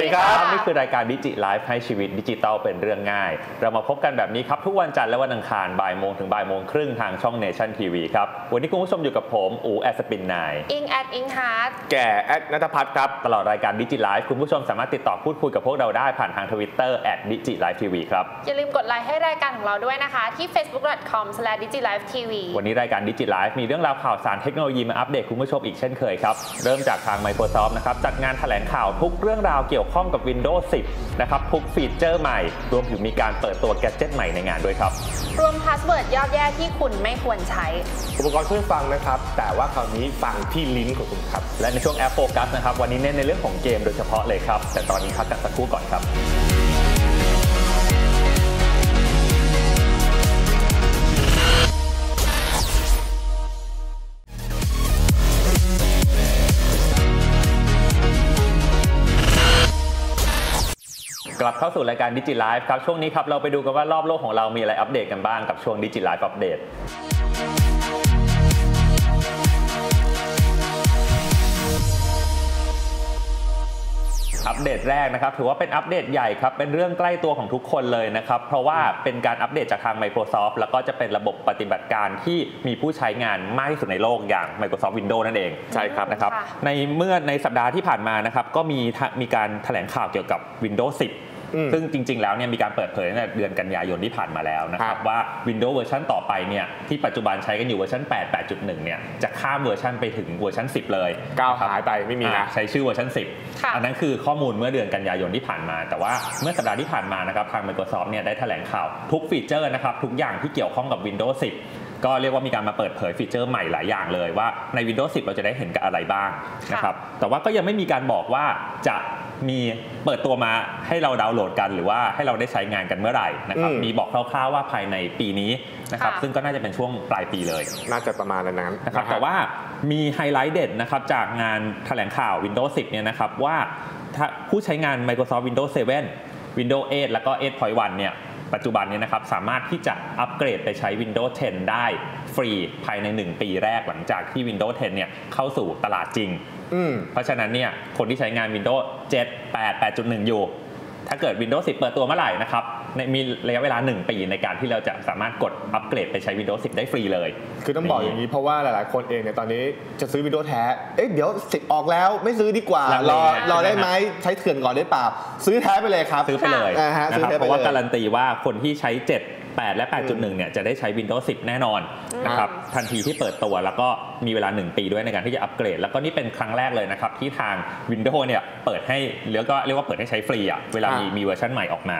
ดีครับ นี่คือรายการดิจิไลฟ์ให้ชีวิตดิจิตัลเป็นเรื่องง่าย เรามาพบกันแบบนี้ครับ ทุกวันจันทร์และวันอังคารบ่ายโมงถึงบ่ายโมงครึ่งทางช่องเนชั่นทีวีครับ วันนี้คุณผู้ชมอยู่กับผมอูแอสปินนายอิงแอดอิงฮาร์ดแก่แอดนัทพัฒน์ครับ ตลอดรายการดิจิไลฟ์คุณผู้ชมสามารถติดต่อพูดคุยกับพวกเราได้ผ่านทางทวิตเตอร์แอดดิจิไลฟ์ทีวีครับ อย่าลืมกดไลค์ให้รายการของเราด้วยนะคะที่ facebook.com/digilifetv วันนี้รายการดิจิไลฟ์มีเรื่องราวข่าวสารเทคโนโลยีมาอัปเดตคุณผู้ชมอีกเช่นเคยครับเริ่มจากทาง Microsoft นะครับจัดงานแถลงข่าวทุกเรื่องราวเกี่ยวข้องกับ Windows 10 นะครับทุกฟีเจอร์ใหม่ รวมถึงมีการเปิดตัวแกดเจิตใหม่ในงานด้วยครับ รวมพาสเวิร์ดยอดแย่ที่คุณไม่ควรใช้ อุปกรณ์ช่วยฟังนะครับ แต่ว่าคราวนี้ฟังที่ลิ้นของคุณครับ และในช่วงแอปโฟกัสนะครับ วันนี้เน้นในเรื่องของเกมโดยเฉพาะเลยครับ แต่ตอนนี้พักกันสักครู่ก่อนครับ กลับเข้าสู่รายการดิจิไลฟ์ครับ ช่วงนี้ครับ เราไปดูกันว่ารอบโลกของเรามีอะไรอัปเดตกันบ้างกับช่วงดิจิไลฟ์อัปเดตอัปเดตแรกนะครับถือว่าเป็นอัปเดตใหญ่ครับเป็นเรื่องใกล้ตัวของทุกคนเลยนะครับเพราะว่าเป็นการอัปเดตจากทาง Microsoft แล้วก็จะเป็นระบบปฏิบัติการที่มีผู้ใช้งานมากที่สุดในโลกอย่าง Microsoft Windows นั่นเองใช่ครับนะครับค่ะในเมื่อในสัปดาห์ที่ผ่านมานะครับก็มีทะมีการแถลงข่าวเกี่ยวกับ Windows 10อืม ซึ่งจริง ๆ แล้วเนี่ยมีการเปิดเผยตั้งแต่เดือนกันยายนที่ผ่านมาแล้วนะคครัรับบว่า Windows เวอร์ชันต่อไปเนี่ยที่ปัจจุบันใช้กันอยู่เวอร์ชัน8 8.1 เนี่ยจะข้ามเวอร์ชันไปถึงเวอร์ชัน10 เลยก้าวนะครับหายไปไม่มีอ่านะใช้ชื่อเวอร์ชันค่ะ10 อันนั้นคือข้อมูลเมื่อเดือนกันยายนที่ผ่านมา แต่ว่าเมื่อสัปดาห์ที่ผ่านมานะครับทาง Microsoft เนี่ยได้แถลงข่าวทุกฟีเจอร์นะครับทุกอย่างที่เกี่ยวข้องกับ Windows 10 ก็เรียกว่ามีการมาเปิดเผยฟีเจอร์ใหม่หลายอย่างเลยว่าใน Windows 10 เราจะได้เห็นกับอะไรบ้างนะครับแต่ว่าก็ยังไม่มีการบอกว่าจะมีเปิดตัวมาให้เราดาวน์โหลดกัน หรือว่าให้เราได้ใช้งานกันเมื่อไหร่นะครับอืมมีบอกคร่าวๆว่าภายในปีนี้นะครับค่ะซึ่งก็น่าจะเป็นช่วงปลายปีเลย น่าจะประมาณนั้นนะครับฮแต่ว่ามีไฮไลท์เด็ดนะครับจากงานแถลงข่าว Windows 10 เนี่ยนะครับว่าถ้าผู้ใช้งาน Microsoft Windows 7 Windows 8 แล้วก็ 8.1 เนี่ย ปัจจุบันเนี้นะครับสามารถที่จะอัปเกรดไปใช้ Windows 10 ได้ฟรีภายใน 1 ปีแรกหลังจากที่ Windows 10 เนี่ยเข้าสู่ตลาดจริงอืมเพราะฉะนั้นเนี่ยคนที่ใช้งาน Windows 7 8 8.1 อยู่ ถ้าเกิด Windows 10 เปิดตัวเมื่อไหร่นะครับ ในมีระยะเวลา 1 ปีในการที่เราจะสามารถกดอัปเกรดไปใช้ Windows 10 ได้ฟรีเลย คือต้องบอกอย่างนี้เพราะว่าหลาย ๆ คนเองเนี่ยตอนนี้จะซื้อวิดีโอแท้ เอ๊ะเดี๋ยวสิบออกแล้วไม่ซื้อดีกว่าลังเลรอนะรอได้ใช่ไหไหมมใช้เถื่อนก่อนได้เปล่า ซื้อแท้ไปเลยครับ ซื้อไปเลยอ่าฮะนะซื้อครับแท้เพไปราะว่าเลยการันตีว่าคนที่ใช้ 7 8 และ 8.1 เนี่ยจะได้ใช้ Windows 10 แน่นอนนะครับทันทีที่เปิดตัวแล้วก็มีเวลา 1 ปีด้วยในการที่จะอัปเกรด แล้วก็นี่เป็นครั้งแรกเลยนะครับที่ทาง Windows เนี่ยเปิดให้เรียกก็เรียกว่าเปิดให้ใช้ฟรีอะเวลามีอ่ามีมีเวอร์ชันใหม่ออกมา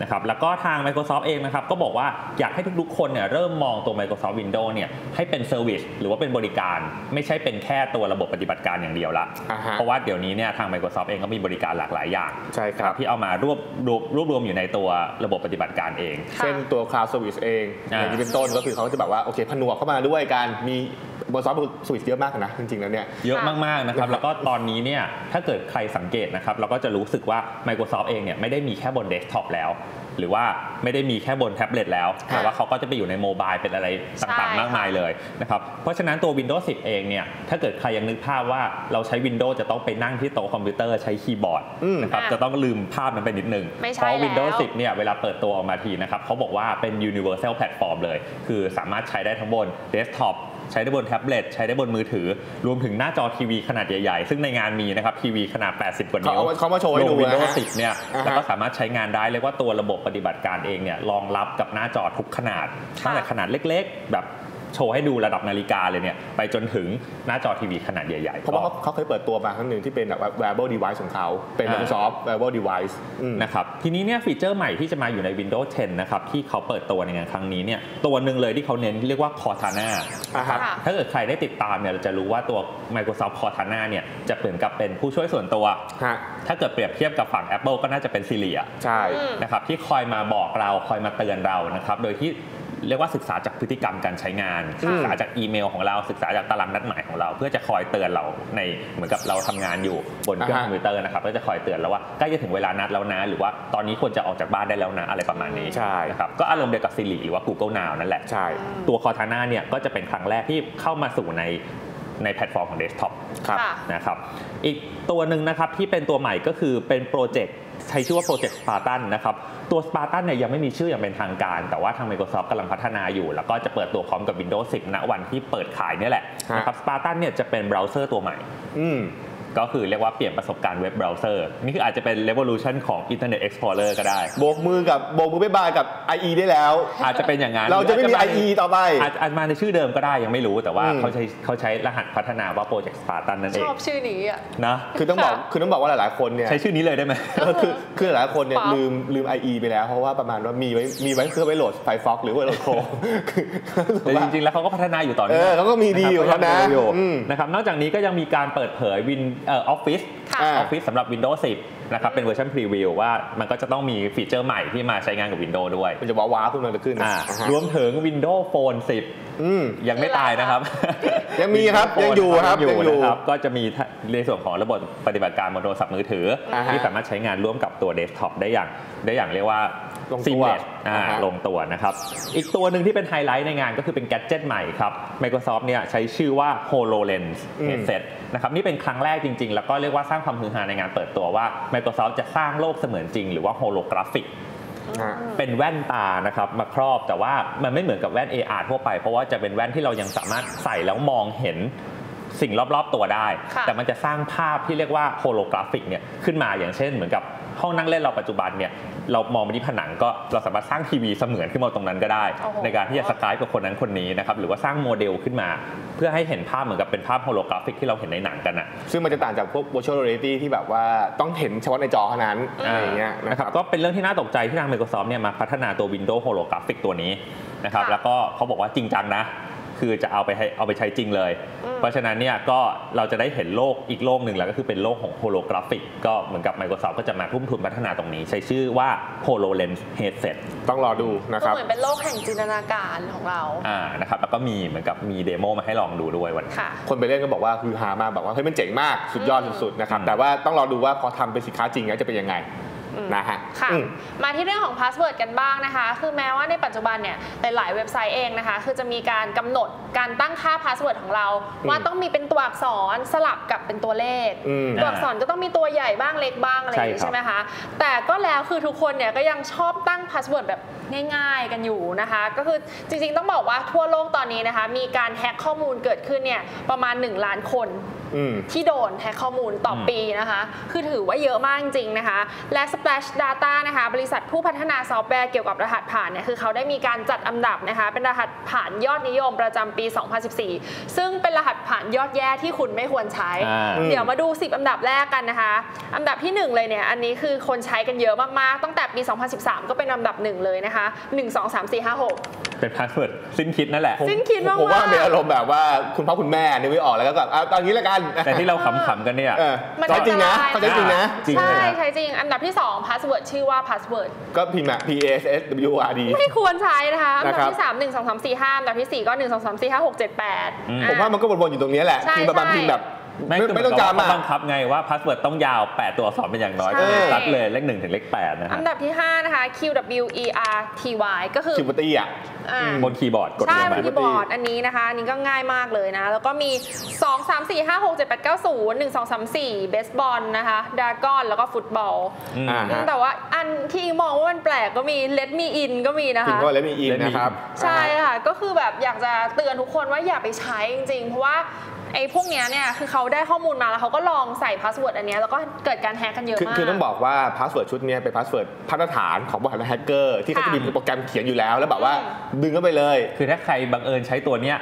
นะครับแล้วก็ทาง Microsoft เองนะครับก็บอกว่าอยากให้ทุกๆคนเนี่ยเริ่มมองตัว Microsoft Windows เนี่ยให้เป็นเซอร์วิสหรือว่าเป็นบริการ ไม่ใช่เป็นแค่ตัวระบบปฏิบัติการอย่างเดียวละอ่าฮะเพราะว่าเดี๋ยวนี้เนี่ยทาง Microsoft เองก็มีบริการหลากหลายอย่างใช่ครับที่เอามารวบรวบรวบรวมอยู่ในตัวระบบปฏิบัติการเองค่ะเช่นตัว Cloud Service เองอ่าอย่างนี้เป็นต้นก็คือเขาจะแบบว่าโอเคผนวกเข้ามาด้วยกันมี บนซอฟต์สวิตเยอะมากนะ จริงๆ แล้วเนี่ย เยอะมากๆนะครับนะครับ แล้วก็ตอนนี้เนี่ยถ้าเกิดใครสังเกตนะครับ เราก็จะรู้สึกว่า Microsoft เองเนี่ยไม่ได้มีแค่บนเดสก์ท็อปแล้ว หรือว่าไม่ได้มีแค่บนแท็บเล็ตแล้ว แต่ว่าเขาก็จะไปอยู่ในโมบายเป็นอะไรต่างๆ มากมายเลยนะครับ เพราะฉะนั้นตัว Windows 10 เองเนี่ยถ้าเกิดใครยังนึกภาพว่าเราใช้ Windows จะต้องไปนั่งที่โต๊ะคอมพิวเตอร์ใช้คีย์บอร์ดอืมนะครับอะจะต้องลืมภาพนั้นไปนิดนึงไม่ใช่เพราะแล้ว Windows 10 เนี่ยเวลาเปิดตัวออกมาทีนะครับเขาบอกว่าเป็น universal platform เลย คือสามารถใช้ได้ทั้งบนเดสก์ท็อป ใช้ได้บนแท็บเล็ตใช้ได้บนมือถือ รวมถึงหน้าจอทีวีขนาดใหญ่ๆ ซึ่งในงานมีนะครับทีวีขนาด 80 กว่านิ้วเขาเอาเขามาโชว์ให้ดูลง Windows นะฮะ10เนี่ยอ่าฮะแล้วก็สามารถใช้งานได้เรียกว่าตัวระบบปฏิบัติการเองเนี่ยรองรับกับหน้าจอทุกขนาดตั้งแต่ขนาดเล็ก ๆ แบบ โชว์ให้ดูระดับนาฬิกาเลยเนี่ยไปจนถึงหน้าจอทีวีขนาดใหญ่ๆ เพราะว่าเขาเขาเคยเปิดตัวมาครั้งหนึ่งที่เป็นแบบ wearable device ของเขาเป็นอ่า Microsoft wearable device อืมนะครับทีนี้เนี่ยฟีเจอร์ใหม่ที่จะมาอยู่ใน Windows 10 นะครับที่เขาเปิดตัวในงานครั้งนี้เนี่ยตัวหนึ่งเลยที่เขาเน้นเรียกว่า Cortana อ่าฮะค่ะถ้าเกิดใครได้ติดตามเนี่ยเราจะรู้ว่าตัว Microsoft Cortana เนี่ยจะเหมือนกับเป็นผู้ช่วยส่วนตัวฮะถ้าเกิดเปรียบเทียบกับฝั่ง Apple ก็น่าจะเป็น Siri อะใช่อืมนะครับที่คอยมาบอกเราคอยมาเตือนเรานะครับโดยที่ เรียกว่าศึกษาจากพฤติกรรมการใช้งานค่ะศึกษาจากอีเมลของเราศึกษาจากตารางนัดหมายของเรา เพื่อจะคอยเตือนเราในเหมือนกับเราทำงานอยู่บนเครื่องอ่าคอฮะมพิวเตอร์นะครับก็จะคอยเตือนเราว่าใกล้จะถึงเวลานัดแล้วนะ หรือว่าตอนนี้ควรจะออกจากบ้านได้แล้วนะอะไรประมาณนี้ใช่นะครับก็อารมณ์เดียวกับ Siri หรือว่า Google Now นั่นแหละใช่ตัว Cortana เนี่ยก็จะเป็นครั้งแรกที่เข้ามาสู่ในในแพลตฟอร์มของเดสก์ท็อปครับค่ะนะครับอีกตัวหนึ่งนะครับที่เป็นตัวใหม่ก็คือเป็นโปรเจกต์ ใช้ชื่อว่าโปรเจกต์สปาร์ตันนะครับ ตัวสปาร์ตันเนี่ยยังไม่มีชื่ออย่างเป็นทางการ แต่ว่าทาง Microsoft กำลังพัฒนาอยู่ แล้วก็จะเปิดตัวพร้อมกับ Windows 10 ณวันที่เปิดขายนี่แหละะนะครับสปาร์ตันเนี่ยจะเป็นเบราว์เซอร์ตัวใหม่อืม ก็คือเรียกว่าเปลี่ยนประสบการณ์เว็บเบราว์เซอร์ นี่คืออาจจะเป็น revolution ของ Internet Explorer ก็ได้ โบกมือกับโบกมือบ๊ายบายกับ IE ได้แล้ว อาจจะเป็นอย่างนั้น เราจะไม่มีหอ IE ต่อไป อาจอาจมาในชื่อเดิมก็ได้ยังไม่รู้แต่ว่าอืมเขาใช้เขาใช้รหัสพัฒนาว่าโปรเจกต์สปาร์ตันนั่นเอชงอบชื่อนี้อะนะคือต้องบอกค่ะคือต้องบอกว่าหลายๆคนเนี่ยใช้ชื่อนี้เลยได้ไหมเออคือคือหลายๆคนเนี่ยป๊อปลืมลืม IE ไปแล้วเพราะว่าประมาณว่ามีไว้มีไว้เพื่อไว้โหลด Firefox หรือว่าโหลด Chrome คือแต่จริงๆแล้วเขาก็พัฒนาอยู่ต่อเนื่เออเขาก็มีดีอยู่นะครับเขานะก็ยังมีอยู่อืมนะครับนอกจากนี้ก็ยังมีการเปิดเผยวินเอ่อออฟฟิศค่ะอ่าออฟฟิศสำหรับ Windows 10 นะครับ เป็นเวอร์ชันพรีวิวว่ามันก็จะต้องมีฟีเจอร์ใหม่ที่มาใช้งานกับ Windows ด้วยมันจะว้าวๆขึ้นมาขึ้นนะอ่าอ่าฮะรวมถึง Windows Phone อืม10 ยังไม่ตายนะครับ ยังมีครับ Windows ยังอยู่ Phone ครับยังอยู่ยังอยู่นะครับ ก็จะมีในส่วนของระบบปฏิบัติการบนโทรศัพท์มือถืออาฮะที่สามารถใช้งานร่วมกับตัวเดสก์ท็อปได้อย่างได้อย่างเรียกว่า ลงตัว seamless อ่าอ่าฮะ ลงตัวนะครับ อีกตัวหนึ่งที่เป็นไฮไลท์ในงานก็คือเป็นแกดเจิตใหม่ครับ Microsoft เนี่ยใช้ชื่อว่า HoloLens อืม headset นะครับนี่เป็นครั้งแรกจริง ๆ แล้วก็เรียกว่าสร้างความฮือฮาในงานเปิดตัวว่า Microsoft จะสร้างโลกเสมือนจริงหรือว่า holographic ฮะ เป็นแว่นตานะครับมาครอบแต่ว่ามันไม่เหมือนกับแว่น AR ทั่วไป เพราะว่าจะเป็นแว่นที่เรายังสามารถใส่แล้วมองเห็นสิ่งรอบๆตัวได้ ค่ะ แต่มันจะสร้างภาพที่เรียกว่าโฮโลกราฟิกเนี่ยขึ้นมาอย่างเช่นเหมือนกับห้องนั่งเล่นเราปัจจุบันเนี่ย เรามองไปที่ผนังก็เราสามารถสร้างทีวีเสมือนขึ้นมาตรงนั้นก็ได้โอ้โหในการที่จะสกายกับคนนั้นคนนี้นะครับหรือว่าสร้างโมเดลขึ้นมา เพื่อให้เห็นภาพเหมือนกับเป็นภาพโฮโลกราฟิกที่เราเห็นในหนังกันอะซึ่งมันจะต่างจากพวก virtual reality ที่แบบว่าต้องเห็นเฉพาะในจอเท่านั้นอะไรอย่างเงี้ยนะนะคครัรับบก็เป็นเรื่องที่น่าตกใจที่ทาง Microsoft เนี่ยมาพัฒนาตัว Windows Holographic ตัวนี้นะครับค่ะแล้วก็เขาบอกว่าจริงจังนะ คือจะเอาไปให้เอาไปใช้จริงเลยอืมเพราะฉะนั้นเนี่ยก็เราจะได้เห็นโลกอีกโลกหนึ่งแล้วก็คือเป็นโลกของโฮโลกราฟิก ก็เหมือนกับ Microsoft ก็จะมาทุ่มทุนพัฒนาตรงนี้ ใช้ชื่อว่า HoloLens Headset ต้องรอดูนะคืคอรับเหมือนเป็นโลกแห่งจินตนาการของเราอ่านะครับแล้วก็มีเหมือนกับมีเดโมมาให้ลองดูด้วยวันนี้ค่ะคนไปเล่นก็บอกว่าคือฮามากบอกว่าเฮ้ยมันเจ๋งมากสุดยอดอืมสุดๆนะครับอืมแต่ว่าต้องรอดูว่าพอทำเป็นสินค้าจริงแล้วจะเป็นยังไงอืม นะฮะค่ะอืมมาที่เรื่องของพาสเวิร์ดกันบ้างนะคะ คือแม้ว่าในปัจจุบันเนี่ยหลาย ๆ เว็บไซต์เองนะคะ คือจะมีการกำหนดการตั้งค่าพาสเวิร์ดของเราอืมว่าต้องมีเป็นตัวอักษรสลับกับเป็นตัวเลขอืมตัวอักษรก็ต้องมีตัวใหญ่บ้างเล็กบ้างอะไรอย่างนี้ใช่ครับใช่ไหมคะแต่ก็แล้วคือทุกคนเนี่ยก็ยังชอบตั้งพาสเวิร์ดแบบ ง่าย ๆ กันอยู่นะคะ ก็คือจริงๆต้องบอกว่าทั่วโลกตอนนี้นะคะ มีการแฮ็กข้อมูลเกิดขึ้นเนี่ยประมาณ 1 ล้านคนอืมที่โดนแฮกข้อมูลต่ออมปีนะคะ คือถือว่าเยอะมากจริงๆนะคะ และ Splash Data นะคะ บริษัทผู้พัฒนาซอฟต์แวร์เกี่ยวกับรหัสผ่านเนี่ย คือเขาได้มีการจัดอันดับนะคะ เป็นรหัสผ่านยอดนิยมประจำปี 2014 ซึ่งเป็นรหัสผ่านยอดแย่ที่คุณไม่ควรใช้อ่าเดี๋ยวมาดู 10 อันดับแรกกันนะคะ อันดับที่ 1 เลยเนี่ย อันนี้คือคนใช้กันเยอะมากๆ ตั้งแต่ปี 2013 ก็เป็นอันดับหนึ่งเลยนะคะ1 2 3 4 5 6เป็นพาสเวิร์ดสิ้นคิดนั่นแหละ สิ้นคิดมากๆผมว่าเป็นอารมณ์แบบว่าคุณพ่อคุณแม่นึกไม่ออกแล้วก็แบบอะตอนนี้แล้วกัน แต่ที่เราขำๆกันเนี่ยเออมันใช้จริงนะอันตรายเขาใช้จริงนะจริงใช่เลยนะใช้จริง อันดับที่2 password ชื่อว่า password ก็พิมพ์อะ P A S S W O R D ไม่ควรใช้นะคะ อันดันะครับบที่ 3 1 2 3 4 5อันดับที่ 4 ก็ 1 2 3 4 5 6 7 8อืมผมว่ามันก็วนๆอยู่ตรงนี้แหละใช่พิมพ์ประมาณใช่พิมพ์แบบ ไม่ไม่คือไม่ต้องเหนกับว่าจำเขาอะบังคับไงว่าพาสเวิร์ดต้องยาว 8 ตัวอักษรเป็นอย่างน้อยใช่ก็คือซัดเลยเลขหนึ่งถึงเลขแปดนะอัฮะนดับที่ 5 นะคะ Q W E R T Y ก็คือคิวบัตตี้อะอ่าบนคีย์บอร์ดกดใช่ลงบมานคีย์บอร์ดอันนี้นะคะอันนี้ก็ง่ายมากเลยนะ แล้วก็มี 2 3 4 5 6 7 8 9 0 1 2 3 4 เบสบอลนะคะดากอนแล้วก็ฟุตบอลอืมอ่าฮะแต่ว่าอันที่มองว่ามันแปลกก็มี Let Me In ก็มีนะพิมคะพ์ก็แล้วมีอิน Let me in นะครับใช่ค่ะก็คือแบบอยากจะเตือนทุกคนว่าอย่าไปใช้จริงๆเพราะว่าไอ้พวกเนี้ยเนี่ยคือเขาเขาได้ข้อมูลมาแล้วเขาก็ลองใส่พาสเวิร์ดอันเนี้ยแล้วก็เกิดการแฮกกันเยอะคือมากคือต้องบอกว่าพาสเวิร์ดชุดเนี้ยเป็นพาสเวิร์ดมาตรฐานของบริษัทแฮกเกอร์ที่เขาจะมีค่ะโปรแกรมเขียนอยู่แล้ว แล้วแบบว่าอืมดึงเข้าไปเลย คือถ้าใครบังเอิญใช้ตัวเนี้ย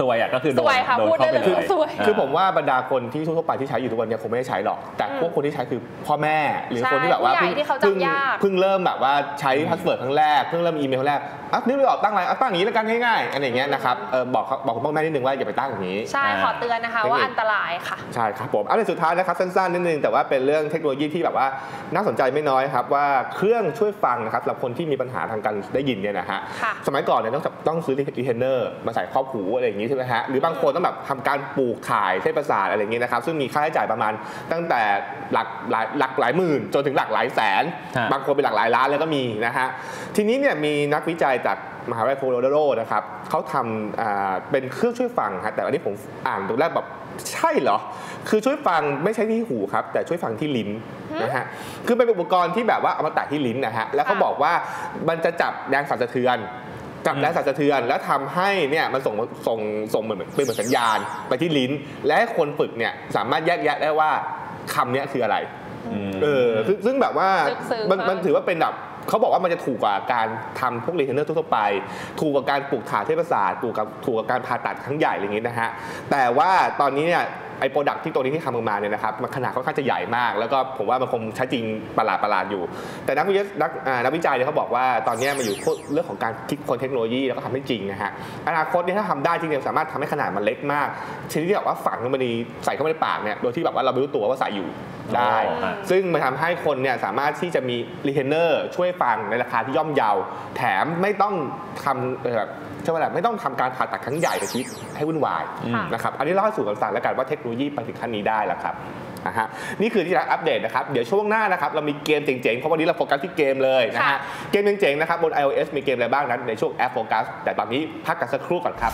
สวยอะก็คือโดสนวยค่ะโดนพูดเข้าได้ไปเลยเลยสวย คือผมว่าบรรดาคนที่ทั่วๆไปที่ใช้อยู่ทุกวันเนี้คงไม่ได้ใช้หรอก แต่พวกคนที่ใช้คือพ่อแม่ หรือใช่คนที่แบบว่าผู้ใหญ่เพิ่งที่เขาจำเพิ่งยากเพิ่งเริ่มแบบว่าใช้พาสเวิร์ดครั้งแรกเพิ่งเริ่มอีเมลครั้งแรกอะนึกไม่ออกตั้งอะไรอะตั้งอย่างนี้แล้วกันง่ายๆอะไรอย่างเงี้ยนะครับเออบอกเขาบอกคุณพ่อแม่นิดนึงว่าอย่าไปตั้งอย่างนี้ใช่ขอเตือนนะคะเทคนิคว่าอันตรายค่ะใช่ครับผมอันสุดท้ายนะครับสั้นๆนิดนึงแต่ว่าเป็นเรื่องเทคโนโลยีที่แบบว่าน่าสนใจไม่น้อยครับว่าเครื่องช่วยฟังนะครับสำหรับคนที่มีปัญหาทางการได้ยินเนี่ยนะฮะค่ะสมัยก่อนเนี่ยต้องต้องซื้อรีเทนเนอร์มาใส่ครอบหูอะไรอย่างนี้ใช่ไหมฮะหรือบางคนต้องแบบทำการปลูกถ่ายเส้นประสาทอะไรอย่างนี้นะครับซึ่งมีค่าใช้จ่ายประมาณตั้งแต่หลักหลายหลักหลายหมื่น จนถึงหลักหลายแสนฮะบางคนเป็นหลักหลายล้านแล้วก็มีนะฮะทีนี้เนี่ยมีนักวิจัยจากมหาวิทยาลัยโคโลราโดนะครับเขาทำอ่าเป็นเครื่องช่วยฟังฮะแต่อันนี้ผมอ่านตรงแรกแบบใช่เหรอ คือช่วยฟังไม่ใช่ที่หูครับ แต่ช่วยฟังที่ลิ้นนะฮะ คือเป็นอุปกรณ์ที่แบบว่าเอามาแตะที่ลิ้นนะฮะ แล้วเขาค่ะบอกว่ามันจะจับแรงสั่นสะเทือน จับแรงสั่นสะเทือน แล้วทำให้เนี่ยมันส่งส่งส่งเหมือนเป็นเหมือนสัญญาณไปที่ลิ้น และให้คนฝึกเนี่ยสามารถแยกแยะได้ว่าคำเนี้ยคืออะไรมเออซึ่งซึ่งแบบว่าลึกซึ้งมันมากมันถือว่าเป็นแบบเขาบอกว่ามันจะถูกกว่าการทำพวกรีเทนเนอร์ทั่วๆไป ถูกกว่าการปลูกถ่ายเทพประสาทถูกกับถูกกับการผ่าตัดครั้งใหญ่อะไรอย่างนี้นะฮะ แต่ว่าตอนนี้เนี่ย ไอ้โปรดักที่ตัวนี้ที่ทำออกมาเนี่ยนะครับมันขนาดค่อนข้างจะใหญ่มาก แล้วก็ผมว่ามันคงใช้จริงประหลาดประหลาดๆอยู่ แต่นักวิทยานักอ่านักวิจัยเนี่ยเขาบอกว่าตอนนี้มันอยู่เรื่องของการคิดคนเทคโนโลยีแล้วก็ทำให้จริงนะฮะอนาคตเนี่ยถ้าทำได้จริงเนี่ยสามารถทำให้ขนาดมันเล็กมากชนิดที่แบบว่าฝังเข้ามาในใส่เข้ามาในปากเนี่ยโดยที่แบบว่าเราไม่รู้ตัวว่าใส่อยู่ได้อ๋อฮะซึ่งมันทำให้คนเนี่ยสามารถที่จะมีรีเทนเนอร์ช่วยฟังในราคาที่ย่อมเยา แถมไม่ต้องทำเอ่อแบบ ใช่ไหมล่ะไม่ต้องทำการผ่าตัดครั้งใหญ่ในชีวิตให้วุ่นวายค่ะนะครับอันนี้เล่าให้สู่กันฟังแล้วกันว่าเทคโนโลยีไปถึงขั้นนี้ได้แล้วครับนะฮะนี่คือที่เราอัปเดตนะครับ เดี๋ยวช่วงหน้านะครับ เรามีเกมเจ๋งๆ เพราะวันนี้เราโฟกัสที่เกมเลยนะฮะค่ะเกมเจ๋งๆ นะครับ บน iOS มีเกมอะไรบ้างนั้น ในช่วงแอปโฟกัส แต่ตอนนี้พักกันสักครู่ก่อนครับ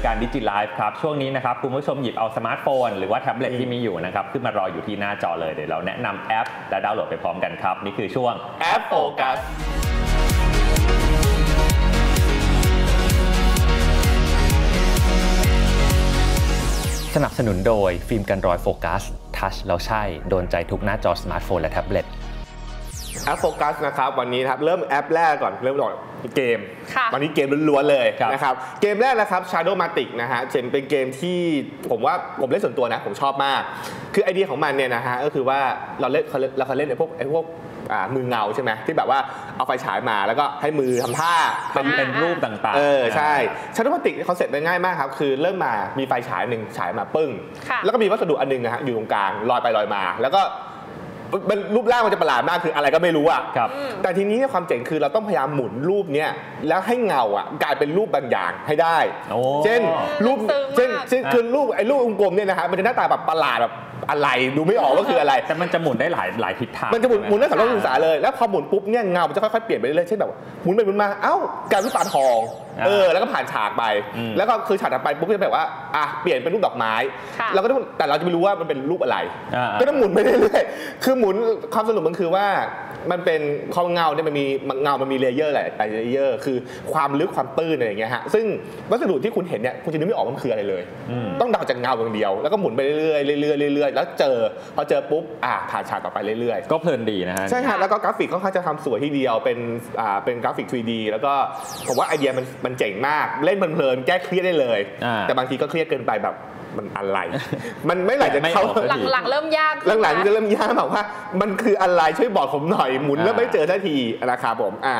าสู่รายการดิจิไลฟ์ครับช่วงนี้นะครับคุณผู้ชมหยิบเอาสมาร์ทโฟน หรือว่าแท็บเล็ตที่มีอยู่นะครับขึ้นมารออยู่ที่หน้าจอเลยเดี๋ยวเราแนะนำแอป และดาวน์โหลดไปพร้อมกันครับ นี่คือช่วงแอปโฟกัสสนับสนุนโดยฟิล์มกันรอยโฟกัสทัชแล้วใช่ โดนใจทุกหน้าจอสมาร์ทโฟนและแท็บเล็ตแอปโฟกัสนะครับวันนี้นะครับเริ่มแอปแรกก่อนเริ่มก่อน เกมค่ะวันนี้เกมล้วนๆเลยครับนะครับเกมแรกนะครับ Shadow Matic นะฮะเป็นเกมที่ผมว่าผมเล่นส่วนตัวนะ ผมชอบมาก คือไอเดียของมันเนี่ยนะฮะก็คือว่าเราเล่นเราเคยเล่นไอพวกไอพวกอ่ามือเงาใช่ไหมที่แบบว่าเอาไฟฉายมาแล้วก็ให้มือทำท่าเป็นเป็นรูปต่างๆ เออใช่ชาร์ o มาติกคอนเซ็ปต์มันง่ายมากครับคือเริ่มมามีไฟฉายหนึ่งฉายมาปึ้งค่ะแล้วก็มีวัสดุอันหนึงนะฮะอยู่ตรงกลางลอยไปลอยมา แล้วก็ มันรูปร่างมันจะประหลาดมากคืออะไรก็ไม่รู้อะครับแต่ทีนี้เนี่ยความเจ๋งคือเราต้องพยายามหมุนรูปเนี่ยแล้วให้เงาอะกลายเป็นรูปบางอย่างให้ได้โอ้เช่นรูปซึ้งมากเช่นเช่นคือรูปไอ้รูปวงกลมเนี่ยนะฮะมันจะหน้าตาแบบประหลาดแบบ อะไรดูไม่ออกว่าคืออะไร แต่มันจะหมุนได้หลายหลายทิศทางมันจะหมุนใช่หมุนได้สามร้อยใช่องศาเลยแล้วพอหมุนปุ๊บเนี่ยเงามันจะค่อยๆเปลี่ยนไปเรื่อยๆเช่นแบบหมุนไปหมุนมาเอ้ากลายเป็นลูกตาทองอ่าเออแล้วก็ผ่านฉากไปอืมแล้วก็คือฉากถัดไปปุ๊บก็จะแบบว่าอะเปลี่ยนเป็นรูปดอกไม้ค่ะเราก็ต้องแต่เราจะไม่รู้ว่ามันเป็นรูปอะไรอ่าก็ต้องหมุนไปเรื่อยๆคือหมุนความสนุกมันคือว่ามันเป็นความเงาเนี่ยมันมีเงา มันมีเลเยอร์หลายหลายเลเยอร์ คือความลึกความตื้นอะไรอย่างเงี้ยฮะ ซึ่งวัสดุที่คุณเห็นเนี่ยคุณจะนึกไม่ออกว่ามันคืออะไรเลยอืมต้องเดาจากเงาอย่างเดียว แล้วก็หมุนไปเรื่อยๆเรื่อยๆเรื่อยๆ แล้วเจอพอเจอปุ๊บอะผ่านฉากต่อไปเรื่อยๆ ก็เพลินดีนะฮะใช่ฮะแล้วก็กราฟิกค่อนข้างจะทำสวยทีเดียวเป็นอ่าเป็นกราฟิก 3D แล้วก็ผมว่าไอเดียมันมันเจ๋งมากเล่นเพลินๆแก้เครียดได้เลยอ่าแต่บางทีก็เครียดเกินไปแบบมันอะไร มันไม่ไหลจะไม่เข้าออกสักทีหลังๆเริ่มยากขึ้นหลังๆนะจะเริ่มยากแบบว่า มันคืออะไรช่วยบอกผมหน่อยหมุนแล้วอ่าไม่เจอสักทีนะครับผมอะ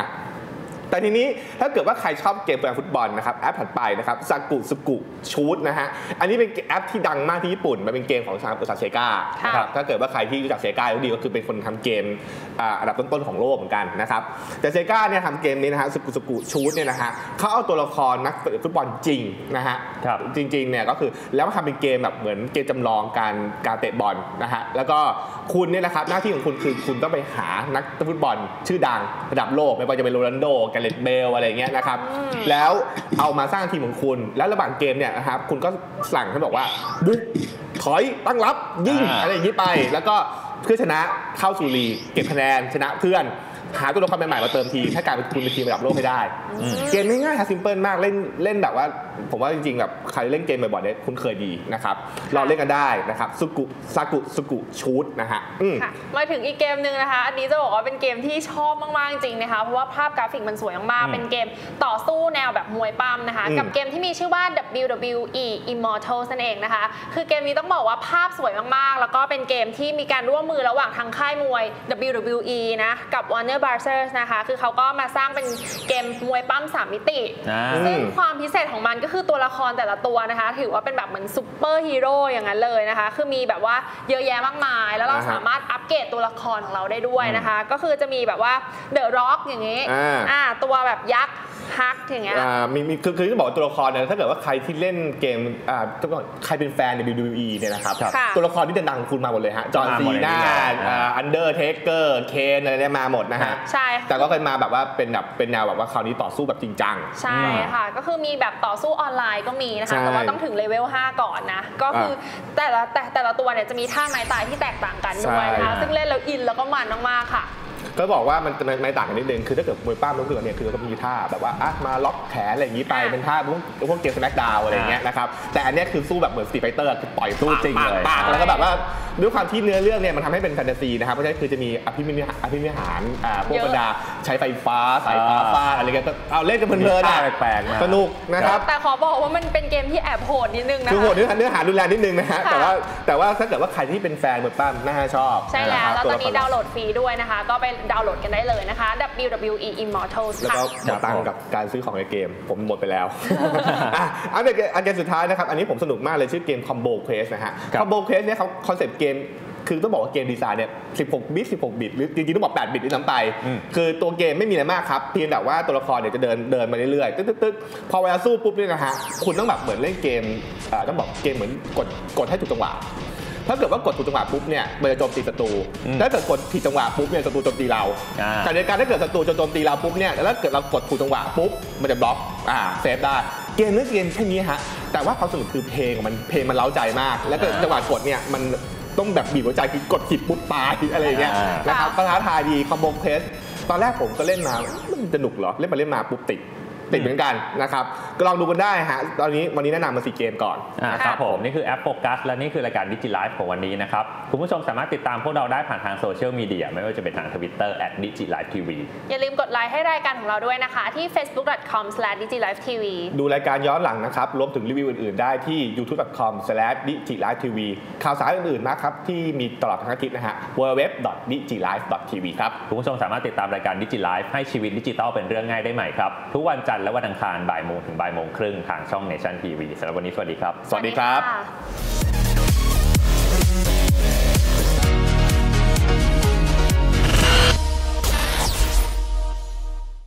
แต่ทีนี้ถ้าเกิดว่าใครชอบเกมฟุตบอลนะครับแอปถัดไปนะครับซากุสกุชูดนะฮะอันนี้เป็นแอปที่ดังมากที่ญี่ปุ่นมันเป็นเกมของทางบริษัทเซกาค่ะนะครับถ้าเกิดว่าใครที่รู้จักเซการู้ดีก็คือเป็นคนทำเกมอ่าอันดับต้นๆของโลกเหมือนกันนะครับแต่เซกาเนี่ยทำเกมนี้นะฮะสกุสกุชูดเนี่ยนะฮะเขาเอาตัวละครนักเตะฟุตบอลจริงนะฮะครับจริงๆเนี่ยก็คือแล้วมาทำเป็นเกมแบบเหมือนเกมจำลองการการเตะบอลนะฮะแล้วก็คุณเนี่ยนะครับหน้าที่ของคุณคือคุณต้องไปหานักฟุตบอลชื่อดังระดับโลกไม่ว่าจะเป็นโรนัลโดแกเ e ตเบลอะไรเงี้ยนะครับ แล้วเอามาสร้างทีมของคุณ แล้วระหว่างเกมเนี่ยนะครับคุณก็สั่งให้บอกว่าบุกถอยตั้งรับยิงอ่าอะไรอย่างนี้ไป แล้วก็เพื่อชนะเข้าสู่ลีกเก็บคะแนนชนะเพื่อน หาตัวละครใหม่ๆมาเติมทีมให้กลายเป็นคุณเป็นทีมระดับโลกให้ได้ เกมง่ายๆครับซิมเพิลมากเล่นเล่นแบบว่า ผมว่าจริงๆแบบใครเล่นเกมบ่อยๆเนี่ยคุ้นเคยดีนะครับลองเล่นกันได้นะครับสุกุซากุสุกุชูดนะฮะอืม ค่ะมาถึงอีกเกมหนึ่งนะคะ อันนี้จะบอกว่าเป็นเกมที่ชอบมาก ๆ จริงๆนะคะ เพราะว่าภาพกราฟิกมันสวยมาก อืมๆ เป็นเกมต่อสู้แนวแบบมวยปั้มนะคะ อืมกับเกมที่มีชื่อว่า WWE Immortals นั่นเองนะคะ คือเกมนี้ต้องบอกว่าภาพสวยมาก ๆ แล้วก็เป็นเกมที่มีการร่วมมือระหว่างทางค่ายมวย WWE นะ กับ Warner Bros. นะคะ คือเขาก็มาสร้างเป็นเกมมวยปั้มสามมิติอ่าซึ่งความพิเศษของมันก็คือตัวละครแต่ละตัวนะคะ ถือว่าเป็นแบบเหมือนซูเปอร์ฮีโร่อย่างนั้นเลยนะคะ คือมีแบบว่าเยอะแยะมากมาย แล้วเราอ่าฮะสามารถอัปเกรดตัวละครของเราได้ด้วยนะคะ ก็คือจะมีแบบว่าเดอะร็อกอย่างนี้อ่าอ่าตัวแบบยักษ์ ฮักอย่างเงี้ยอ่ามีมีคือคือที่บอกว่าตัวละครเนี่ยถ้าเกิดว่าใครที่เล่นเกมอ่าถ้าเกิดใครเป็นแฟนใน WWE เนี่ยนะครับค่ะตัวละครที่ดังๆของคุณมาหมดเลยฮะ จอห์นมาหซีมดเลยน่าอ่าอันเดอร์เทเกอร์เคนอะไรเนี่ยมาหมดนะฮะ ใช่ แต่ก็เคยมาแบบว่าเป็นแบบเป็นแนวแบบว่าคราวนี้ต่อสู้แบบจริงจัง ใช่ค่ะ ก็คือมีแบบต่อสู้ออนไลน์ก็มีนะใช่คะ แต่ว่าต้องถึงเลเวล 5 ก่อนนะ ก็คือแต่ละแต่แต่ละตัวเนี่ยจะมีท่าไม้ตายที่แตกต่างกันด้วยนะคะใช่ซึ่งเล่นแล้วอินแล้วก็มันมากๆค่ะ ก็บอกว่ามันจะไม่ต่างกันนิดนึงคือถ้าเกิดมวยป้ามลูกเดือเนี่ยคือเราก็มีท่าแบบว่าอะมาล็อกแขนอะไรอย่างนี้ไปอะเป็นท่าพวกพวกเกมสแมกดาวอะไรอย่างเงี้ยนะครับแต่อันเนี้ยคือสู้แบบเหมือนสตีไฟเตอร์คือต่อยสู้จริงเลยปากๆแล้วก็แบบว่าด้วยความที่เนื้อเรื่องเนี่ยมันทำให้เป็นแฟนตาซีนะครับเพราะฉะนั้นคือจะมีอภิมิหารอภิมิหารอ่าพวกเยอะบรรดาใช้ไฟฟ้าสายฟ้าอ่าฟาดอะไรเงี้ยก็เอาเล่นกันเพลินๆมีอะท่าแปลกๆนะสนุกนะครับแต่ขอบอกว่ามันเป็นเกมที่แอบโหดนิดนึงนะคือโหคะดเนื้อหาเนื้อหารุนแรงนิดนึงนะฮะค่ะแต่ว่าแต่ว่าถ้าเกิดว่าใครที่เป็นแฟนมวยป้ามน่าชอบใช่แล้วะครับแล้วตอนนี้ละครดาวน์โหลดฟรีด้วยนะคะ ก็ไปดาวน์โหลดกันได้เลยนะคะ WWE Immortals แล้วค่ะก็หมดตังค์กับการซื้อของในเกม ผมหมดไปแล้วอะอันเกมอันเกมสุดท้ายนะครับ อันนี้ผมสนุกมากเลยชื่อเกม Combo Quest นะฮะครับ Combo Quest เนี่ยเขาคอนเซ็ปต์เกมคือต้องบอกว่าเกมดีไซน์เนี่ย 16 บิต 16 บิต หรือจริงๆ ต้องบอก 8 บิตด้วยซ้ำไปอืมคือตัวเกมไม่มีอะไรมากครับ เพียงแต่ว่าตัวละครเนี่ยจะเดินเดินมาเรื่อยๆ ตึ๊ดตึ๊ดพอเวลาสู้ปุ๊บเนี่ยนะฮะ คุณต้องแบบเหมือนเล่นเกมเอ่อต้องบอกเกมเหมือนกดกดให้ถูกจังหวะ ถ้าเกิดว่ากดถูกจังหวะปุ๊บเนี่ยมันจะโจมตีศัตรูอืมถ้าเกิดกดผิดจังหวะปุ๊บเนี่ยศัตรูโจมตีเราอ่าแต่ในการถ้าเกิดศัตรูจะโจมตีเราปุ๊บเนี่ยแล้วถ้าเกิดเรากดถูกจังหวะปุ๊บมันจะบล็อกอ่าเซฟได้เกมนี้เกมแค่นี้ฮะแต่ว่าความสนุกคือเพลงของมันเพลงมันเล้าใจมาก แล้วก็อ่าจังหวะกดเนี่ยมันต้องแบบบีบหัวใจคือกดผิดปุ๊บตายอะไรอย่างเงี้ยอ่านนะครับก็ท้าทายดีคอมโบเพสตอนแรกผมก็เล่นมามันจะหนุกเหรอเล่นมาเล่นมาปุ๊บติด ติดเหมือนกันนะครับก็ลองดูกันได้ฮะตอนนี้วันนี้แนะนำมาสี่เกมก่อนอ่านะคครัรับบผมนี่คือแอปโฟกัสและนี่คือรายการดิจิไลฟ์ของวันนี้นะครับคุณผู้ชมสามารถติดตามพวกเราได้ผ่านทางโซเชียลมีเดียไม่ว่าจะเป็นทางทวิตเตอร์ @digilifetv อย่าลืมกดไลค์ให้รายการของเราด้วยนะคะที่ facebook.com/digilifetv ดูรายการย้อนหลังนะครับรวมถึงรีวิวอื่นๆ ได้ที่ youtube.com/digilivetv ข่าวสารอื่นๆมากครับที่มีตลอดทั้งอาทิตย์นะฮะ www.digilive.tv ครับคุณผู้ชมสามารถติดตามรายการดิจิไลฟ์ให้ชีวิตดิจิทัลเป็นเรื่องง่ายได้ใหม่ครับทุกวันจันทร์และวันอังคารบ่ายโมงถึงบ่ายโมงครึ่งทางช่อง Nation TV สำหรับวันนี้สวัสดีครับ สวัสดีครับค่ะ